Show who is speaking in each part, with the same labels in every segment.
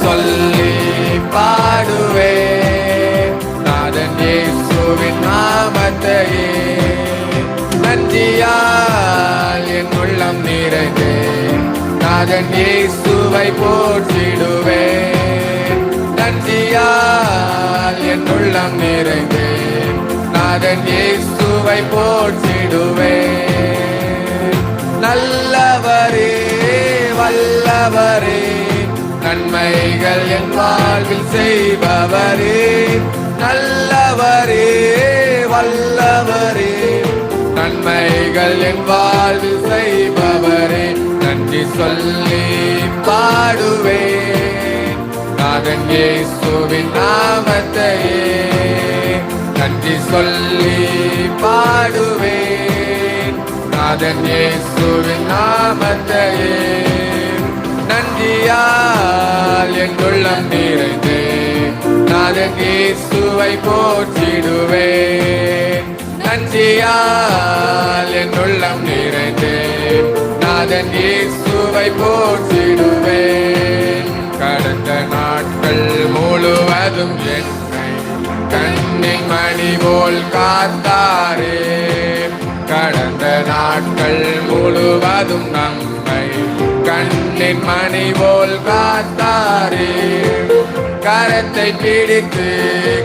Speaker 1: சொல்லி பாடுவே. நாதன் இயேசுவின் நாமத்தையே. நன்றியால் என் உள்ளம் நிறைந்தே. நாதன் இயேசுவை போற்றிடுவே. நன்றியால் என் உள்ளம் நிறைந்தே. நாதன் இயேசுவை போற்றிடுவே. நல்லவரே வல்லவரே. நன்மைகள் என் வாழ்வில் செய்பவரே. நல்லவரே வல்லவரே. நன்மைகள் என் வாழ்வில் செய்பவரே. நன்றி சொல்லி பாடுவேன். நாதன் இயேசுவின் நாமத்தையே. நன்றி சொல்லி பாடுவேன். நாதன் இயேசுவின் நாமத்தையே. நன்றியால் என் உள்ளம் நிறைந்து நாதன் இயேசுவை போற்றிடுவேன். நன்றியால் என் உள்ளம் நிறைந்து நாதன் இயேசுவை போற்றிடுவேன். கடந்த நாட்கள் முழுவதும் என்னை கண்ணின் மணி போல் காத்தாரே. கடந்த நாட்கள் முழுவதும் நம்மை கண்ணின் மணி போல் காத்தாரே. கரத்தை பிடித்து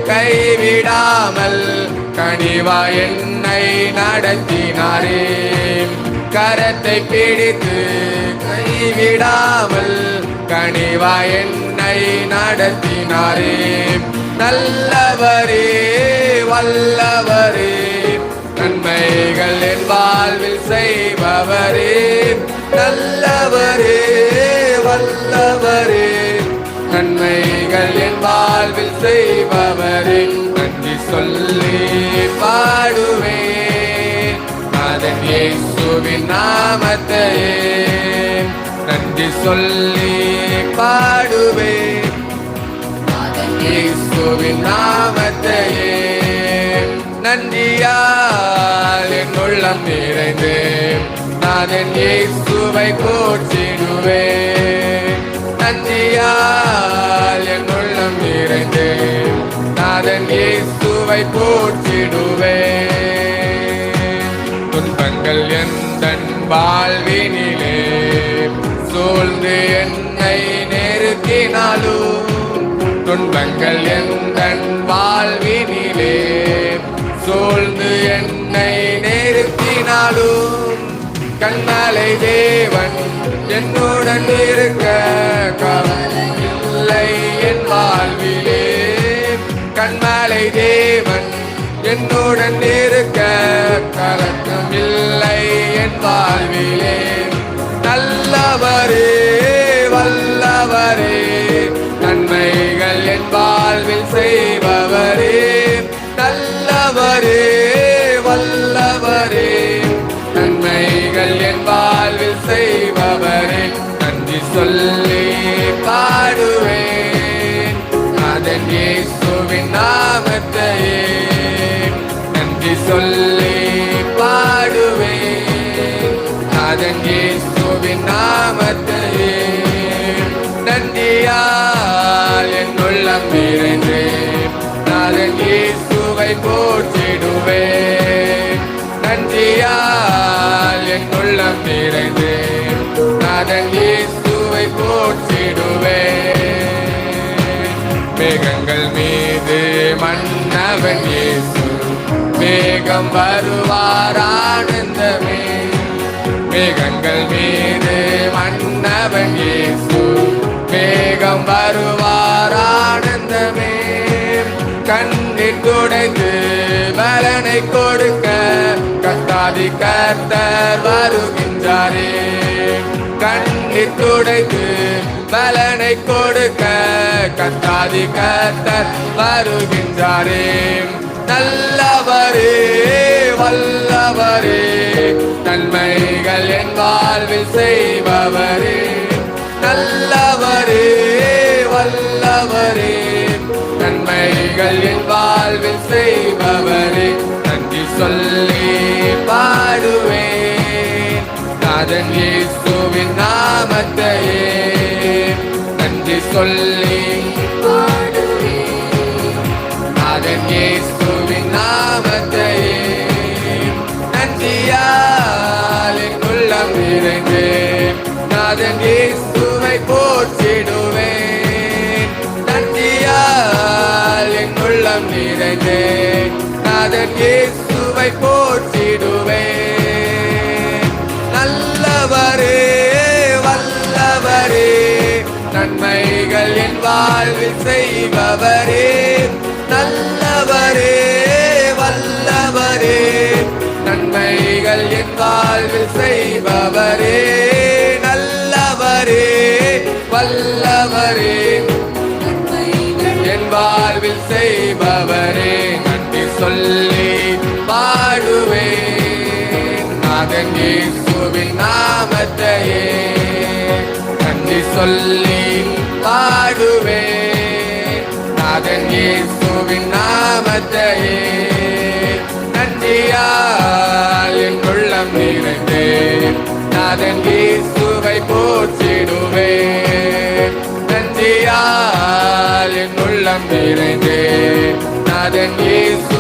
Speaker 1: கைவிடாமல் கனிவா என்னை நடத்தினாரே. கரத்தை பிடித்து கைவிடாமல் கனிவா என்னை நடத்தினாரே. நல்லவரே வல்லவரே. நன்மைகள் என் வாழ்வில் செய்பவரே. நல்லவரே வல்லவரே. நன்மைகள் என் வாழ்வில் செய்பவரே நன்றி சொல்லி பாடுவேன். அதன் இயேசுவின் நாமத்தையே நன்றி சொல்லி பாடுவேன். அதன் இயேசுவின் நாமத்தையே நன்றியால் என் உள்ளம் நிறைந்தேன். நான் நாதன் இயேசுவை போற்றிடுவேன் நன்றியால் என் உள்ளம் நிறைந்து நாதன் இயேசுவை போற்றிடுவேன் துன்பங்கள் எந்த வாழ்வினிலே? சூழ்ந்து என்னை நெருக்கினாலும் துன்பங்கள் கண்ணாலை தேவன் என்னுடன் இருக்க கவலை இல்லை என் வாழ்விலே. கண்மலை தேவன் என்னுடன் இருக்க கலக்கம் இல்லை என் வாழ்விலே. நல்லவரே வல்லவரே நன்மைகள் என் வாழ்வில் செய்வ சொல்லி பாடுவேன். அதன் இயேசுவின் நாமத்தையே நன்றி சொல்லி பாடுவேன். அதன் இயேசுவின் நாமத்தையே நன்றியால் என் உள்ளம் நிறைந்து அதன் இயேசுவை போற்றிடுவேன். நன்றியால் என் உள்ளம் நிறைந்து மன்னவன் இயேசு மேகம் வருவார் ஆனந்தமே மேகங்கள் மீது மன்னவன் இயேசு. மேகம் வருவார் ஆனந்தமே கண்ணீர் துடைத்து பலனை கொடுக்க கத்தாதி கர்த்தர் வருகின்றாரே. கண்ணீர் துடைத்து பலனை கொடுக்க கத்தாதி கத்தர் வருகின்றாரே. நல்லவரே வல்லவரே நன்மைகள் என் வாழ்வில் செய்பவரே. நல்லவரே வல்லவரே நன்மைகள் என் வாழ்வில் செய்பவரே. நன்றி சொல்லி பாடுவேன். நாதன் இயேசுவின் நாமத்தையே நன்றி சொல்லி அதன் இயேசுவின் நாமத்தையே நன்றியால் என் உள்ளம் நிறைந்து. அதன் இயேசுவை போற்றிடுவேன் நன்றியால் என் உள்ளம் நிறைந்தேன் அதன் இயேசுவை போற்றிடுவேன் நல்லவரே நன்மைகள் என் வாழ்வில் செய்பவரே நல்லவரே வல்லவரே. நன்மைகள் என் வாழ்வில் செய்பவரே நல்லவரே வல்லவரே. என் வாழ்வில் செய்பவரே நன்றி சொல்லி பாடுவேன். நாதன் இயேசுவின் நாமத்தையே நன்றி சொல்லி பாடுவேன் நாதன் இயேசுவின் நாமத்தையே. நன்றியால் என் உள்ளம் நிறைந்தேன் நாதன் இயேசுவை போற்றிடுவேன் நன்றியால் என் உள்ளம் நிறைந்தேன் நாதன் இயேசு